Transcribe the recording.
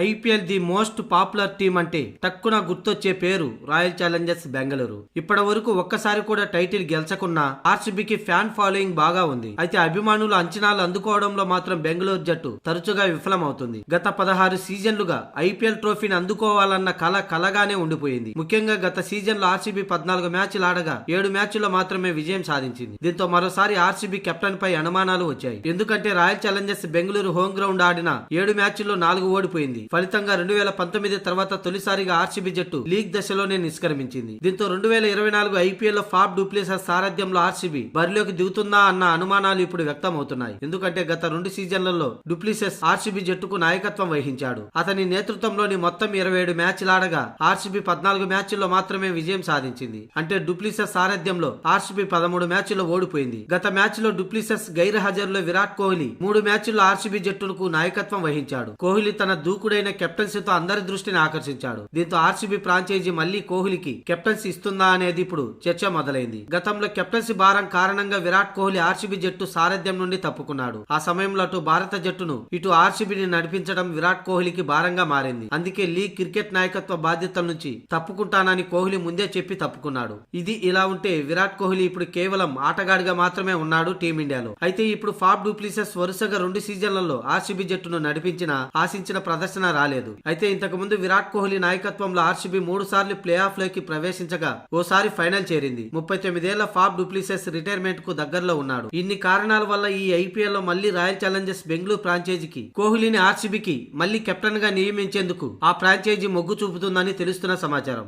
IPL the most popular team అంటే తక్కువ గుర్తొచ్చే పేరు రాయల్ ఛాలెంజర్స్ బెంగళూరు. ఇప్పటి వరకు ఒక్కసారి కూడా టైటిల్ గెలుచకున్నా ఆర్సీబీకి ఫ్యాన్ ఫాలోయింగ్ బాగా ఉంది. అయితే అభిమానుల అంచనాలు అందుకోవడంలో మాత్రం బెంగళూరు జట్టు తరచుగా విఫలమవుతుంది. గత పదహారు సీజన్లుగా ఐపీఎల్ ట్రోఫీని అందుకోవాలన్న కల కలగానే ఉండిపోయింది. ముఖ్యంగా గత సీజన్లో ఆర్సీబీ పద్నాలుగు మ్యాచ్లు ఆడగా ఏడు మ్యాచ్ల్లో మాత్రమే విజయం సాధించింది. దీంతో మరోసారి ఆర్సీబీ కెప్టెన్ పై అనుమానాలు వచ్చాయి. ఎందుకంటే Royal Challengers Bengaluru home ground ఆడిన ఏడు మ్యాచ్ల్లో నాలుగు ఓడిపోయింది. ఫలితంగా రెండు వేల పంతొమ్మిది తర్వాత తొలిసారిగా ఆర్సీబీ జట్టు లీగ్ దశలోనే నిష్క్రమించింది. దీంతో రెండు వేల ఇరవై నాలుగు ఐపీఎల్లో ఫాప్ డూప్లేసర్ సారథ్యంలో ఆర్సీబీ బరిలోకి దిగుతుందా అన్న అనుమానాలు ఇప్పుడు వ్యక్తం అవుతున్నాయి ఎందుకంటే గత రెండు సీజన్లలో డూప్లిసెస్ ఆర్సీబీ జట్టుకు నాయకత్వం వహించాడు. అతని నేతృత్వంలోని మొత్తం ఇరవై ఏడు మ్యాచ్లాడగా ఆర్సీబీ పద్నాలుగు మ్యాచ్ల్లో మాత్రమే విజయం సాధించింది. అంటే డూప్లిసెస్ సారథ్యంలో ఆర్సీబీ పదమూడు మ్యాచ్ల్లో ఓడిపోయింది. గత మ్యాచ్లో డూప్లిసెస్ గైర్ హాజరులో విరాట్ కోహ్లీ మూడు మ్యాచ్ల్లో ఆర్సీబీ జట్టుకు నాయకత్వం వహించాడు. కోహ్లీ తన నాయకుడైన కెప్టెన్సీతో అందరి దృష్టిని ఆకర్షించాడు. దీంతో ఆర్సీబీ ఫ్రాంచైజీ మళ్ళీ కోహ్లీకి కెప్టెన్సీ ఇస్తుందా అనేది ఇప్పుడు చర్చ మొదలైంది. గతంలో కెప్టెన్సీ భారం కారణంగా విరాట్ కోహ్లీ ఆర్సీబీ జట్టు సారథ్యం నుండి తప్పుకున్నాడు. ఆ సమయంలో అటు భారత జట్టును ఇటు ఆర్సీబీని నడిపించడం విరాట్ కోహ్లీకి భారంగా మారింది. అందుకే లీగ్ క్రికెట్ నాయకత్వ బాధ్యతల నుంచి తప్పుకుంటానని కోహ్లీ ముందే చెప్పి తప్పుకున్నాడు. ఇది ఇలా ఉంటే విరాట్ కోహ్లీ ఇప్పుడు కేవలం ఆటగాడిగా మాత్రమే ఉన్నాడు టీమిండియాలో. అయితే ఇప్పుడు ఫాప్ డూప్లిసెస్ వరుసగా రెండు సీజన్లలో ఆర్సీబీ జట్టును నడిపించిన ఆశించిన ప్రదర్శన రాలేదు. అయితే ఇంతకు ముందు విరాట్ కోహ్లీ నాయకత్వంలో ఆర్సీబీ మూడు సార్లు ప్లే ఆఫ్లోకి ప్రవేశించగా ఓసారి ఫైనల్ చేరింది. ముప్పై తొమ్మిదేళ్ళ ఫాప్ డూప్లిసెస్ రిటైర్మెంట్కు దగ్గరలో ఉన్నాడు. ఇన్ని కారణాల వల్ల ఈ ఐపీఎల్లో మళ్ళీ రాయల్ ఛాలెంజర్స్ బెంగళూరు ఫ్రాంచైజీకి కోహ్లీని ఆర్సీబీకి మళ్ళీ కెప్టెన్గా నియమించేందుకు ఆ ఫ్రాంచైజీ మొగ్గు చూపుతుందని తెలుస్తున్న సమాచారం.